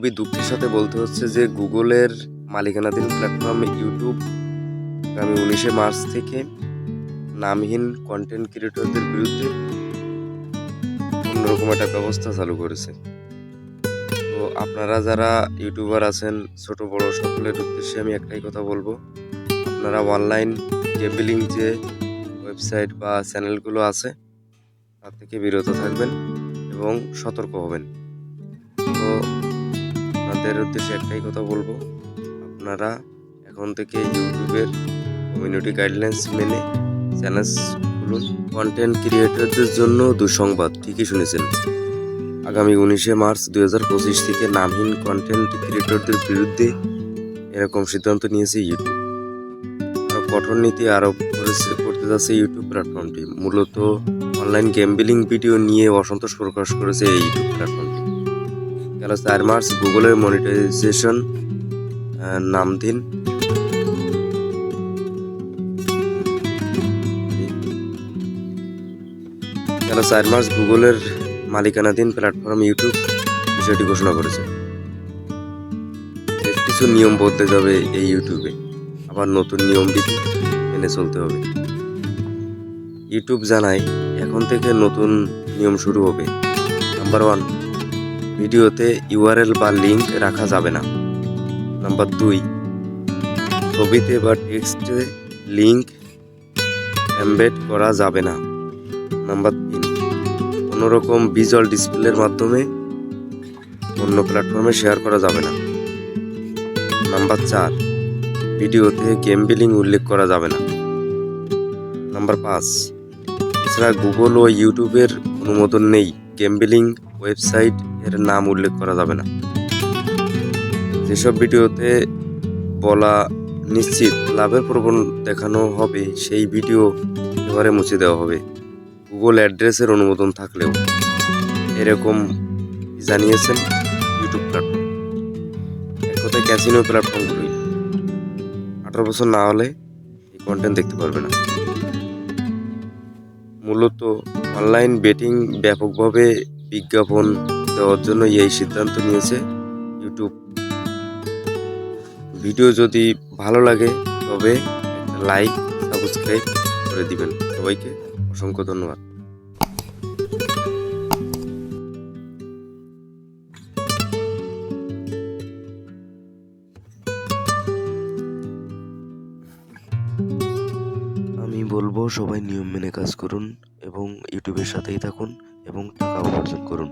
খুবই দুঃখের সাথে বলতে হচ্ছে যে গুগলের মালিকানাধীন প্ল্যাটফর্ম ইউটিউব আগামী উনিশে মার্চ থেকে নামহীন কন্টেন্ট ক্রিয়েটরদের বিরুদ্ধে অন্যরকম একটা ব্যবস্থা চালু করেছে। তো আপনারা যারা ইউটিউবার আছেন, ছোট, বড় সকলের উদ্দেশ্যে আমি একটাই কথা বলব। আপনারা অনলাইন কেবিলিং যে ওয়েবসাইট বা চ্যানেলগুলো আছে, তার থেকে বিরত থাকবেন এবং সতর্ক হবেন। তো আপনাদের উদ্দেশ্যে একটাই কথা বলব। আপনারা এখন থেকে ইউটিউবের কমিউনিটি গাইডলাইন্স মেনে চ্যানেল খুলুন। কন্টেন্ট ক্রিয়েটরদের জন্য দুঃসংবাদ, ঠিকই শুনেছেন। আগামী উনিশে মার্চ পঁচিশ থেকে নামহীন কন্টেন্ট ক্রিয়েটরদের বিরুদ্ধে এরকম সিদ্ধান্ত নিয়েছে ইউটিউব। আরও কঠোর নীতি আরোপ করেছে, করতে যাচ্ছে ইউটিউব প্ল্যাটফর্মটি মূলত অনলাইন গেমবিলিং ভিডিও নিয়ে অসন্তোষ প্রকাশ করেছে এই ইউটিউব প্ল্যাটফর্মটি গেল চার মার্চ গুগলের মনিটাইজেশন নামধীন গেল চার মার্চ গুগলের মালিকানাধীন প্ল্যাটফর্ম ইউটিউব বিষয়টি ঘোষণা করেছে। বেশ কিছু নিয়ম বদলে যাবে এই ইউটিউবে আবার নতুন নিয়ম বিধি মেনে চলতে হবে। ইউটিউব জানায়, এখন থেকে নতুন নিয়ম শুরু হবে। নাম্বার ওয়ান ভিডিওতে ইউআরএল বা লিঙ্ক রাখা যাবে না। নাম্বার দুই, ছবিতে বা টেক্সটে লিঙ্ক এমবেড করা যাবে না। নাম্বার তিন কোনো রকম ভিজুয়াল ডিসপ্লের মাধ্যমে অন্য প্ল্যাটফর্মে শেয়ার করা যাবে না। নাম্বার চার, ভিডিওতে গেম বিলিং উল্লেখ করা যাবে না। নাম্বার পাঁচ, এছাড়া গুগল ও ইউটিউবের অনুমোদন নেই। গেম বিলিং ওয়েবসাইট এর নাম উল্লেখ করা যাবে না। যেসব ভিডিওতে বলা নিশ্চিত লাভের প্রবণ দেখানো হবে, সেই ভিডিও এবারে মুছে দেওয়া হবে। গুগল অ্যাড্রেসের অনুমোদন থাকলেও। এরকম জানিয়েছেন ইউটিউব প্ল্যাটফর্ম এক কথায় ক্যাসিনো প্ল্যাটফর্মগুলোই আঠারো বছর না হলে এই কন্টেন্ট দেখতে পারবে না। মূলত অনলাইন বেটিং ব্যাপকভাবে বিজ্ঞাপন দেওয়ার জন্য এই সিদ্ধান্ত নিয়েছে ইউটিউব। ভিডিও যদি ভালো লাগে, তবে লাইক, সাবস্ক্রাইব করে দিবেন। সবাইকে অসংখ্য ধন্যবাদ। বলব সবাই নিয়ম মেনে কাজ করুন এবং ইউটিউবের সাথেই থাকুন এবং টাকা উপার্জন করুন।